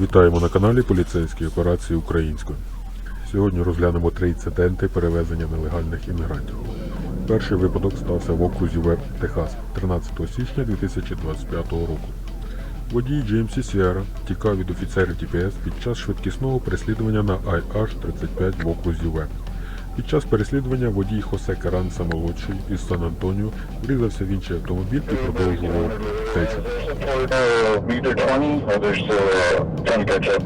Вітаємо на каналі поліцейської операції української. Сьогодні розглянемо три інциденти перевезення нелегальних іммігрантів. Перший випадок стався в окрузі Веб, Техас, 13 січня 2025 року. Водій GMC Sierra тікав від офіцерів ТПС під час швидкісного переслідування на IH-35 в окрузі Веб. Під час переслідування водій Хосе Каранса молодший із Сан-Антоніо врізався в інший автомобіль і продовжував втечу. Support meter 20, or there's still trying to catch up.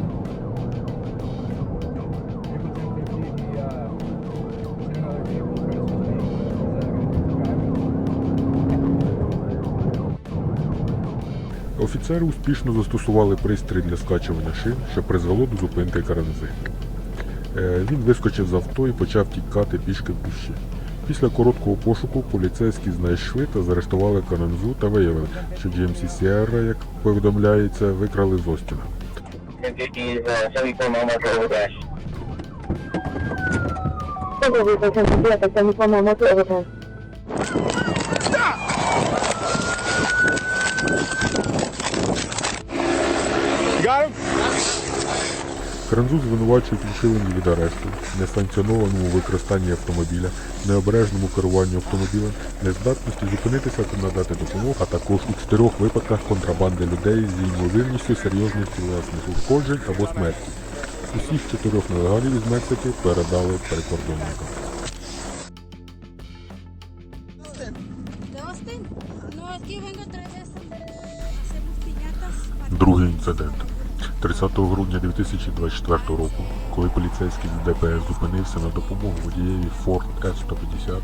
Офіцери успішно застосували пристрій для скачування шин, що призвело до зупинки каранзи. Е, Він вискочив з авто і почав тікати пішки в кущі. Після короткого пошуку поліцейські знайшли та заарештували каранзу та виявили, що GMC Sierra, як повідомляється, викрали з Остіна. 1050 uh, Каранзу звинувачують у від арешту, несанкціонованому використанні автомобіля, необережному керуванню автомобілем, нездатності зупинитися та надати допомогу, а також у чотирьох випадках контрабанди людей з ймовірністю серйозних тілесних ушкоджень або смерті. Усіх чотирьох нелегалів із Мексики передали прикордонникам. Другий інцидент. 30 грудня 2024 року, коли поліцейський з ДПС зупинився на допомогу водієві Ford F-150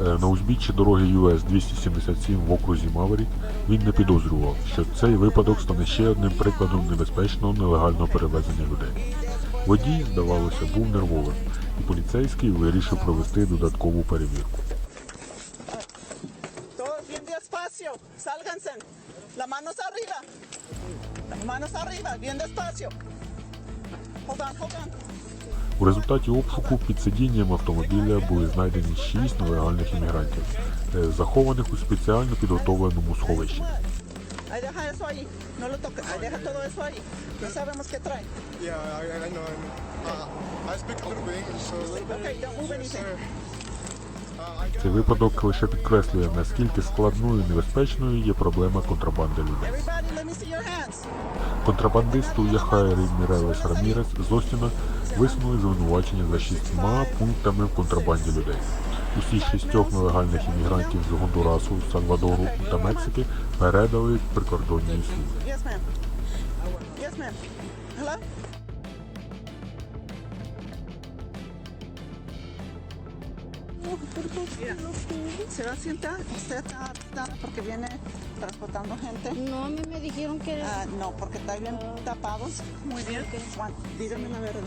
е, на узбіччі дороги US 277 в окрузі Маверік, він не підозрював, що цей випадок стане ще одним прикладом небезпечного нелегального перевезення людей. Водій, здавалося, був нервовим, і поліцейський вирішив провести додаткову перевірку. Manos arriba. Bien despacio. Hold on, hold on. У результаті обшуку під сидінням автомобіля були знайдені шість нелегальних іммігрантів, е, захованих у спеціально підготовленому сховищі. Цей випадок лише підкреслює, наскільки складною і небезпечною є проблема контрабанди людей. Контрабандисту Яхайрі Мірелес Рамірес з Остіна висунули звинувачення за шістьма пунктами в контрабанді людей. Усі шістьох нелегальних іммігрантів з Гондурасу, Сальвадору та Мексики передали прикордонній службі. ¿Se va a sentar? ¿Usted está, está porque viene transportando gente? No, a mí me dijeron que era. Ah, no, porque está bien tapados. Muy bien. Juan, dígame la verdad.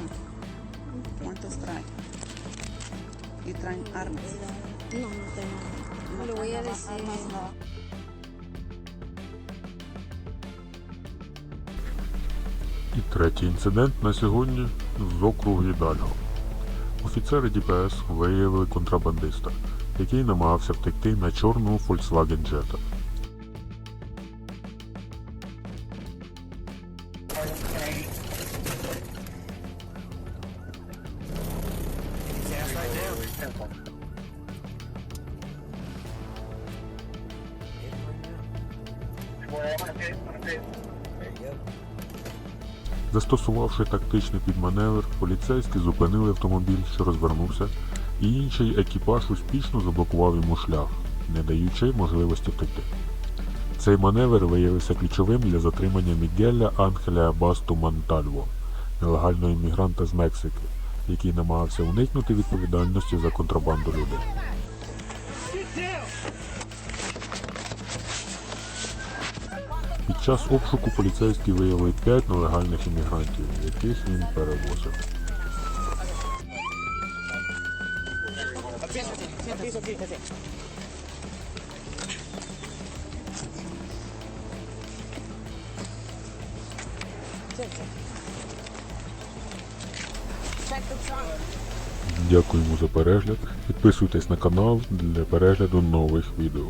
¿Cuántos traen? Y traen armas. No, no tengo. No le voy a decir. Armas no. І третій інцидент на сьогодні з округу Ідальго. Офіцери ДПС виявили контрабандиста, який намагався втекти на чорному Volkswagen Jetta. Застосувавши тактичний підманевр, поліцейські зупинили автомобіль, що розвернувся, і інший екіпаж успішно заблокував йому шлях, не даючи можливості втекти. Цей маневр виявився ключовим для затримання Мігеля Анхеля Басту Монтальво, нелегального іммігранта з Мексики, який намагався уникнути відповідальності за контрабанду людей. Під час обшуку поліцейські виявили 5 нелегальних іммігрантів, яких він перевозив. Дякуємо за перегляд. Підписуйтесь на канал для перегляду нових відео.